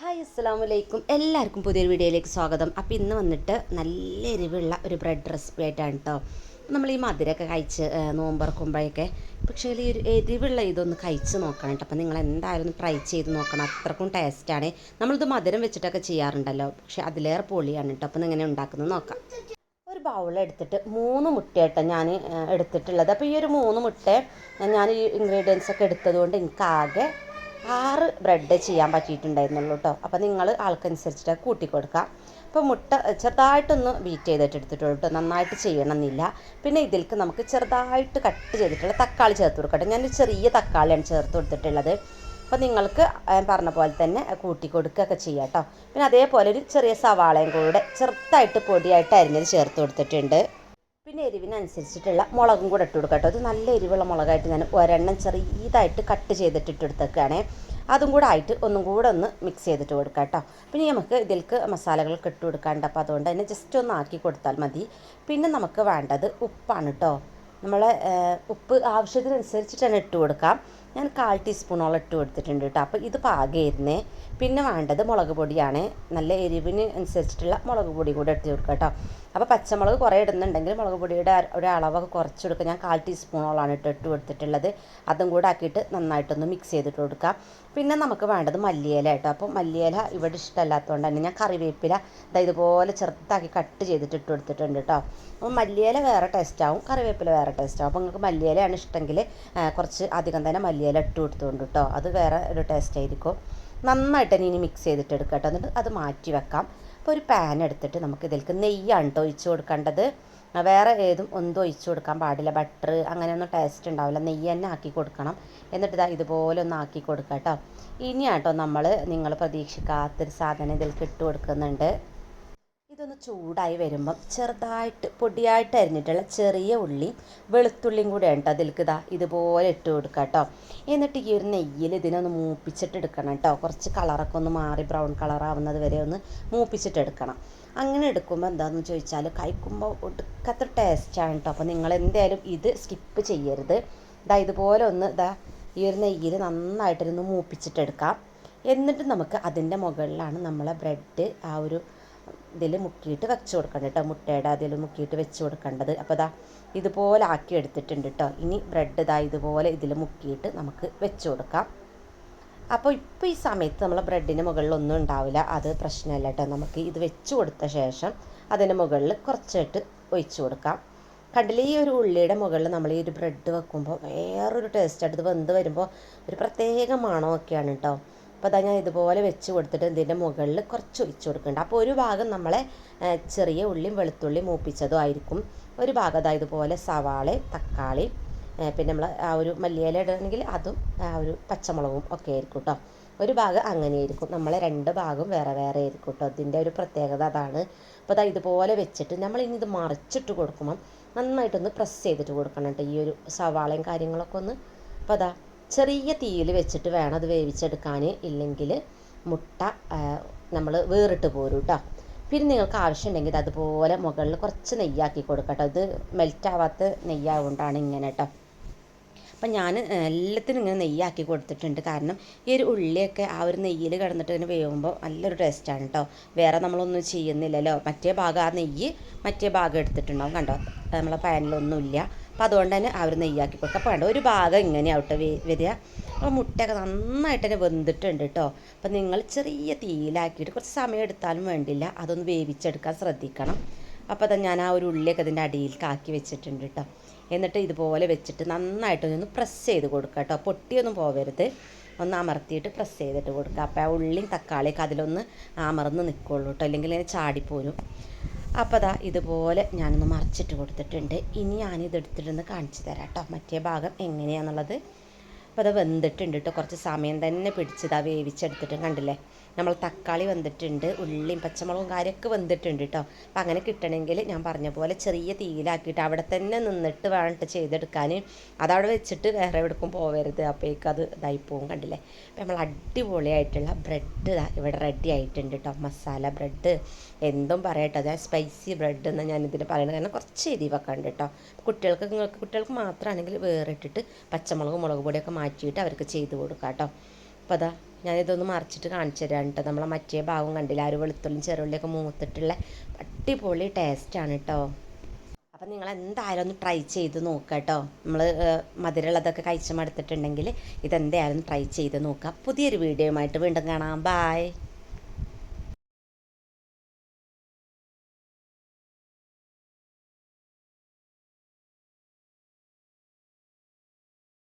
Hi അസ്സാം വലൈക്കും എല്ലാവർക്കും പുതിയൊരു വീഡിയോയിലേക്ക് സ്വാഗതം. അപ്പോൾ ഇന്ന് വന്നിട്ട് നല്ല എരിവുള്ള ഒരു ബ്രെഡ് റെസിപ്പി ആയിട്ടാണ് കേട്ടോ നമ്മൾ ഈ മധുരമൊക്കെ കഴിച്ച് നോമ്പ് നോമ്പറക്കുമ്പോഴൊക്കെ പക്ഷേ ഈ ഒരു എരിവുള്ള ഇതൊന്ന് കഴിച്ച് നോക്കണം കേട്ടോ അപ്പോൾ നിങ്ങൾ എന്തായാലും ട്രൈ ചെയ്ത് നോക്കണം. അത്രക്കും ടേസ്റ്റാണ് നമ്മളിത് മധുരം വെച്ചിട്ടൊക്കെ ചെയ്യാറുണ്ടല്ലോ. പക്ഷേ അതിലേറെ പൊളിയാണ് കേട്ടോ അപ്പോൾ എങ്ങനെ ഉണ്ടാക്കുന്നത് നോക്കാം. ഒരു ബൗളെടുത്തിട്ട് മൂന്ന് മുട്ടയാട്ടോ ഞാൻ എടുത്തിട്ടുള്ളത്. അപ്പോൾ ഈ ഒരു മൂന്ന് മുട്ട ഞാൻ ഈ ഇൻഗ്രീഡിയൻസ് ഒക്കെ എടുത്തത് കൊണ്ട് എനിക്കാകെ ആറ് ബ്രെഡ് ചെയ്യാൻ പറ്റിയിട്ടുണ്ടായിരുന്നുള്ളൂ കേട്ടോ അപ്പോൾ നിങ്ങൾ ആൾക്കനുസരിച്ചിട്ട് കൂട്ടി കൊടുക്കാം അപ്പോൾ മുട്ട ചെറുതായിട്ടൊന്ന് ബീറ്റ് ചെയ്തിട്ട് എടുത്തിട്ടുള്ളൂ കേട്ടോ നന്നായിട്ട് ചെയ്യണമെന്നില്ല. പിന്നെ ഇതിലേക്ക് നമുക്ക് ചെറുതായിട്ട് കട്ട് ചെയ്തിട്ടുള്ള തക്കാളി ചേർത്ത് കൊടുക്കട്ടെ ഞാനൊരു ചെറിയ തക്കാളിയാണ് ചേർത്ത് കൊടുത്തിട്ടുള്ളത്. അപ്പോൾ നിങ്ങൾക്ക് പറഞ്ഞ പോലെ തന്നെ കൂട്ടി കൊടുക്കുകയൊക്കെ ചെയ്യാം കേട്ടോ പിന്നെ അതേപോലെ ഒരു ചെറിയ സവാളയും കൂടെ ചെറുതായിട്ട് പൊടിയായിട്ട് അരിഞ്ഞത് ചേർത്ത് കൊടുത്തിട്ടുണ്ട്. പിന്നെ എരിവിനനുസരിച്ചിട്ടുള്ള മുളകും കൂടെ ഇട്ട് കൊടുക്കാം കേട്ടോ. അത് നല്ല എരിവുള്ള മുളകായിട്ട് ഞാൻ ഒരെണ്ണം ചെറിയതായിട്ട് കട്ട് ചെയ്തിട്ട് ഇട്ട് കൊടുത്തേക്കാണേ. അതും കൂടെ ആയിട്ട് ഒന്നും കൂടെ ഒന്ന് മിക്സ് ചെയ്തിട്ട് കൊടുക്കാം കേട്ടോ. പിന്നെ നമുക്ക് ഇതിലേക്ക് മസാലകളൊക്കെ ഇട്ട് കൊടുക്കാണ്ട് അപ്പോൾ അതുകൊണ്ട് തന്നെ ജസ്റ്റ് ഒന്ന് ആക്കി കൊടുത്താൽ മതി. പിന്നെ നമുക്ക് വേണ്ടത് ഉപ്പാണ് കേട്ടോ. നമ്മളെ ഉപ്പ് ആവശ്യത്തിനനുസരിച്ചിട്ട് തന്നെ ഇട്ട് കൊടുക്കാം. ഞാൻ കാൽ ടീസ്പൂണോളം ഇട്ട് കൊടുത്തിട്ടുണ്ട് കേട്ടോ. അപ്പോൾ ഇത് പാകമായിരുന്നേ. പിന്നെ വേണ്ടത് മുളക് പൊടിയാണ്. നല്ല എരിവിന് അനുസരിച്ചിട്ടുള്ള മുളക് പൊടി കൂടെ എടുത്ത് കൊടുക്കുക കേട്ടോ. അപ്പോൾ പച്ചമുളക് കുറേ ഇടുന്നുണ്ടെങ്കിൽ മുളക് പൊടിയുടെ ഒരു അളവൊക്കെ കുറച്ച് കൊടുക്കുക. ഞാൻ കാൽ ടീസ്പൂണോളാണ് ഇട്ട് ഇട്ട് കൊടുത്തിട്ടുള്ളത്. അതും കൂടെ ആക്കിയിട്ട് നന്നായിട്ടൊന്ന് മിക്സ് ചെയ്തിട്ട് കൊടുക്കുക. പിന്നെ നമുക്ക് വേണ്ടത് മല്ലിയില കേട്ടോ. അപ്പോൾ മല്ലിയില ഇവിടെ ഇഷ്ടമല്ലാത്തതുകൊണ്ട് തന്നെ ഞാൻ കറിവേപ്പില ദാ ഇതുപോലെ ചെറുതാക്കി കട്ട് ചെയ്തിട്ട് ഇട്ട് കൊടുത്തിട്ടുണ്ട് കേട്ടോ. അപ്പോൾ മല്ലിയില വേറെ ടേസ്റ്റ് ആവും. കറിവേപ്പില വേറെ ടേസ്റ്റ് ആവും. അപ്പോൾ നിങ്ങൾക്ക് മല്ലിയിലയാണ് ഇഷ്ടമെങ്കിൽ കുറച്ച് അധികം തന്നെ മല്ലിയില ഇട്ട് കൊടുത്തുകൊണ്ട് കേട്ടോ അത് വേറെ ഒരു ടേസ്റ്റ് ആയിരിക്കും. നന്നായിട്ട് തന്നെ ഇനി മിക്സ് ചെയ്തിട്ട് എടുക്കാം കേട്ടോ എന്നിട്ട് അത് മാറ്റി വെക്കാം. അപ്പോൾ ഒരു പാൻ എടുത്തിട്ട് നമുക്ക് ഇതിലേക്ക് നെയ്യാണ് കേട്ടോ ഒഴിച്ച് കൊടുക്കേണ്ടത്. വേറെ ഏതും ഒന്നും ഒഴിച്ച് കൊടുക്കാൻ പാടില്ല. ബട്ടർ അങ്ങനെയൊന്നും ടേസ്റ്റ് ഉണ്ടാവില്ല. നെയ്യ് തന്നെ ആക്കി കൊടുക്കണം. എന്നിട്ട് ഇതാ ഇതുപോലെ ഒന്ന് ആക്കി കൊടുക്കാം കേട്ടോ ഇനിയാട്ടോ നമ്മൾ നിങ്ങൾ പ്രതീക്ഷിക്കാത്തൊരു സാധനം ഇതിലേക്ക് ഇട്ട് കൊടുക്കുന്നുണ്ട്. ഇതൊന്ന് ചൂടായി വരുമ്പം ചെറുതായിട്ട് പൊടിയായിട്ട് അരിഞ്ഞിട്ടുള്ള ചെറിയ ഉള്ളി വെളുത്തുള്ളിയും കൂടെ ഉണ്ട് അതിലേക്ക് ഇതാ ഇതുപോലെ ഇട്ട് കൊടുക്കുക കേട്ടോ എന്നിട്ട് ഈ ഒരു നെയ്യിൽ ഇതിനൊന്ന് മൂപ്പിച്ചിട്ട് എടുക്കണം കേട്ടോ കുറച്ച് കളറൊക്കെ ഒന്ന് മാറി ബ്രൗൺ കളർ ആവുന്നത് വരെ ഒന്ന് മൂപ്പിച്ചിട്ട് എടുക്കണം. അങ്ങനെ എടുക്കുമ്പോൾ എന്താണെന്ന് ചോദിച്ചാൽ കഴിക്കുമ്പോൾ ഒടുക്കത്തെ ടേസ്റ്റാണ് കേട്ടോ അപ്പോൾ നിങ്ങൾ എന്തായാലും ഇത് സ്കിപ്പ് ചെയ്യരുത്. ഇതാ ഇതുപോലെ ഒന്ന് ഇതാ ഈ ഒരു നെയ്യിൽ നന്നായിട്ടൊന്ന് മൂപ്പിച്ചിട്ടെടുക്കാം എന്നിട്ട് നമുക്ക് അതിന്റെ മുകളിലാണ് നമ്മളെ ബ്രെഡ് ആ ഒരു ഇതിൽ മുക്കിയിട്ട് വെച്ച് കൊടുക്കണം കേട്ടോ മുട്ടയുടെ അതിൽ മുക്കിയിട്ട് വെച്ച് കൊടുക്കേണ്ടത്. അപ്പോൾ ഇതാ ഇതുപോലെ ആക്കി എടുത്തിട്ടുണ്ട് കേട്ടോ ഇനി ബ്രെഡ് ഇതാ ഇതുപോലെ ഇതിൽ മുക്കിയിട്ട് നമുക്ക് വെച്ച് കൊടുക്കാം. അപ്പോൾ ഇപ്പോൾ ഈ സമയത്ത് നമ്മൾ ബ്രെഡിന് മുകളിൽ ഒന്നും ഉണ്ടാവില്ല. അത് പ്രശ്നമല്ല കേട്ടോ നമുക്ക് ഇത് വെച്ച് കൊടുത്ത ശേഷം അതിന് മുകളിൽ കുറച്ചായിട്ട് ഒഴിച്ച് കൊടുക്കാം. കണ്ടില്ല ഈ ഒരു ഉള്ളിയുടെ മുകളിൽ നമ്മൾ ഈ ഒരു ബ്രെഡ് വെക്കുമ്പോൾ വേറൊരു ടേസ്റ്റ് ഇത് വെന്ത് വരുമ്പോൾ ഒരു പ്രത്യേക മണമൊക്കെയാണ് കേട്ടോ അപ്പോൾ അതാ ഞാൻ ഇതുപോലെ വെച്ച് കൊടുത്തിട്ട് ഇതിന്റെ മുകളിൽ കുറച്ച് ഒഴിച്ച് കൊടുക്കുന്നുണ്ട്. അപ്പോൾ ഒരു ഭാഗം നമ്മളെ ചെറിയ ഉള്ളിയും വെളുത്തുള്ളിയും മൂപ്പിച്ചതും ആയിരിക്കും. ഒരു ഭാഗം അതാ ഇതുപോലെ സവാള തക്കാളി പിന്നെ നമ്മൾ ആ ഒരു മല്ലിയില ഇടണമെങ്കിൽ അതും ആ ഒരു പച്ചമുളകും ഒക്കെ ആയിരിക്കും കേട്ടോ ഒരു ഭാഗം അങ്ങനെ ആയിരിക്കും നമ്മളെ രണ്ട് ഭാഗം വേറെ വേറെ ആയിരിക്കും കേട്ടോ അതിന്റെ ഒരു പ്രത്യേകത അതാണ്. അപ്പോൾ അതാ ഇതുപോലെ വെച്ചിട്ട് നമ്മൾ ഇനി ഇത് മറിച്ചിട്ട് കൊടുക്കുമ്പം നന്നായിട്ടൊന്ന് പ്രസ് ചെയ്തിട്ട് കൊടുക്കണം കേട്ടോ ഈ ഒരു സവാളയും കാര്യങ്ങളൊക്കെ ഒന്ന്. അപ്പോൾ അതാ ചെറിയ തീയിൽ വെച്ചിട്ട് വേണം അത് വേവിച്ചെടുക്കാൻ. ഇല്ലെങ്കിൽ മുട്ട നമ്മൾ വേറിട്ട് പോരും കേട്ടോ പിന്നെ നിങ്ങൾക്ക് ആവശ്യമുണ്ടെങ്കിൽ അതുപോലെ മുകളിൽ കുറച്ച് നെയ്യാക്കി കൊടുക്കട്ടോ കേട്ടോ ഇത് മെൽറ്റ് ആവാത്ത നെയ്യാവുകൊണ്ടാണ് ഇങ്ങനെ കേട്ടോ അപ്പം ഞാൻ എല്ലാത്തിനും ഇങ്ങനെ നെയ്യാക്കി കൊടുത്തിട്ടുണ്ട്. കാരണം ഈ ഒരു ഉള്ളിയൊക്കെ ആ ഒരു നെയ്യിൽ കിടന്നിട്ട് ഇങ്ങനെ വേവുമ്പോൾ നല്ലൊരു ടേസ്റ്റാണ് കേട്ടോ വേറെ നമ്മളൊന്നും ചെയ്യുന്നില്ലല്ലോ. മറ്റേ ഭാഗം ആ നെയ്യ് മറ്റേ ഭാഗം എടുത്തിട്ടുണ്ടാവും കണ്ടോ? നമ്മളെ പാനിലൊന്നുമില്ല. അപ്പം അതുകൊണ്ട് തന്നെ അവർ നെയ്യാക്കി കൊടുക്കുക അപ്പോൾ വേണ്ട ഒരു ഭാഗം ഇങ്ങനെയാവട്ടെ വേ- വരിക. അപ്പോൾ മുട്ടയൊക്കെ നന്നായിട്ട് തന്നെ വെന്തിട്ടുണ്ട് കേട്ടോ. അപ്പോൾ നിങ്ങൾ ചെറിയ തീയിലാക്കിയിട്ട് കുറച്ച് സമയം എടുത്താലും വേണ്ടില്ല. അതൊന്ന് വേവിച്ചെടുക്കാൻ ശ്രദ്ധിക്കണം. അപ്പോൾ അത് ഞാൻ ആ ഒരു ഉള്ളിയൊക്കെ അതിന്റെ അടിയിലേക്ക് ആക്കി വെച്ചിട്ടുണ്ട് കേട്ടോ. എന്നിട്ട് ഇതുപോലെ വെച്ചിട്ട് നന്നായിട്ട് ഒന്ന് പ്രസ് ചെയ്ത് കൊടുക്കുക കേട്ടോ. പൊട്ടിയൊന്നും പോവരുത്. ഒന്ന് അമർത്തിയിട്ട് പ്രസ് ചെയ്തിട്ട് കൊടുക്കുക. അപ്പോൾ ആ ഉള്ളിയും തക്കാളിയൊക്കെ അതിലൊന്ന് അമർന്ന് നിൽക്കുള്ളൂ കേട്ടോ. അല്ലെങ്കിൽ ഇങ്ങനെ ചാടിപ്പോരും. അപ്പോൾ ദാ ഇതുപോലെ ഞാനൊന്ന് മറിച്ചിട്ട് കൊടുത്തിട്ടുണ്ട്. ഇനി ഞാനിത് എടുത്തിട്ടൊന്ന് കാണിച്ചു തരാം കേട്ടോ മറ്റേ ഭാഗം എങ്ങനെയാണെന്നുള്ളത് അപ്പോൾ അത് വെന്തിട്ടുണ്ട് കേട്ടോ കുറച്ച് സമയം തന്നെ പിടിച്ചതാ വേവിച്ചെടുത്തിട്ട് കണ്ടില്ലേ? നമ്മൾ തക്കാളി വന്നിട്ടുണ്ട് ഉള്ളിയും പച്ചമുളകും കാര്യമൊക്കെ വന്നിട്ടുണ്ട് കേട്ടോ അപ്പം അങ്ങനെ കിട്ടണമെങ്കിൽ ഞാൻ പറഞ്ഞ പോലെ ചെറിയ തീയിലാക്കിയിട്ട് അവിടെ തന്നെ നിന്നിട്ട് വേണ്ടിട്ട് ചെയ്തെടുക്കാൻ. അതവിടെ വെച്ചിട്ട് വേറെ എവിടേക്കും പോവരുത്. അപ്പോഴേക്കും അത് ഇതായി പോകും കണ്ടില്ലേ? അപ്പം നമ്മൾ അടിപൊളിയായിട്ടുള്ള ബ്രെഡ് ഇവിടെ റെഡി ആയിട്ടുണ്ട് കേട്ടോ മസാല ബ്രെഡ്. എന്തും പറയട്ടെ. അതായത് സ്പൈസി ബ്രെഡ് എന്ന് ഞാൻ ഇതിന് പറയുന്നത് കാരണം കുറച്ച് എരിവൊക്കെ ഉണ്ട് കേട്ടോ കുട്ടികൾക്ക് നിങ്ങൾക്ക് കുട്ടികൾക്ക് മാത്രമാണെങ്കിൽ വേറിട്ടിട്ട് പച്ചമുളക് മുളക് പൊടിയൊക്കെ മാറ്റിയിട്ട് അവർക്ക് ചെയ്ത് കൊടുക്കാം കേട്ടോ അപ്പോൾ അതാ ഞാനിതൊന്ന് മറിച്ചിട്ട് കാണിച്ചു തരാം കേട്ടോ നമ്മളെ മറ്റേ ഭാഗം കണ്ടില്ല? ആ ഒരു വെളുത്തുള്ളിയും ചെറുള്ളിയൊക്കെ മൂത്തിട്ടുള്ള അടിപൊളി ടേസ്റ്റാണ് കേട്ടോ അപ്പം നിങ്ങൾ എന്തായാലും ഒന്ന് ട്രൈ ചെയ്ത് നോക്കുക കേട്ടോ നമ്മൾ മധുരമുള്ളതൊക്കെ കഴിച്ചു മടുത്തിട്ടുണ്ടെങ്കിൽ ഇതെന്തായാലും ട്രൈ ചെയ്ത് നോക്കുക. പുതിയൊരു വീഡിയോയുമായിട്ട് വീണ്ടും കാണാം. ബായ്